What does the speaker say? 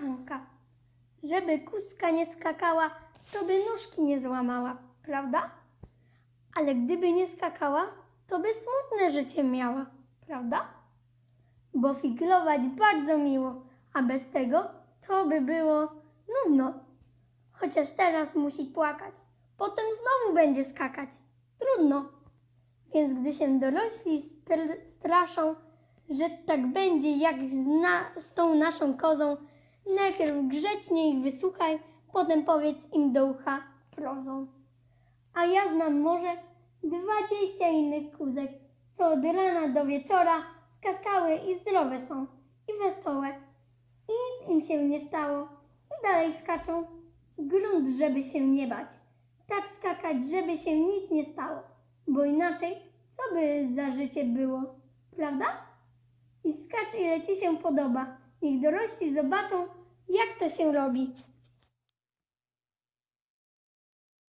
skanka. Żeby kuska nie skakała, to by nóżki nie złamała, prawda? Ale gdyby nie skakała, to by smutne życie miała, prawda? Bo figlować bardzo miło, a bez tego to by było nudno. Chociaż teraz musi płakać, potem znowu będzie skakać. Trudno. Więc gdy się dorośli str- straszą, że tak będzie jak z, z tą naszą kozą, najpierw grzecznie ich wysłuchaj, potem powiedz im do ucha prozą. A ja znam może dwadzieścia innych kózek, co od rana do wieczora skakały i zdrowe są, i wesołe. I nic im się nie stało. I dalej skaczą. Grunt, żeby się nie bać. Tak skakać, żeby się nic nie stało. Bo inaczej, co by za życie było, prawda? I skacz ile ci się podoba. Niech dorośli zobaczą, jak to się robi.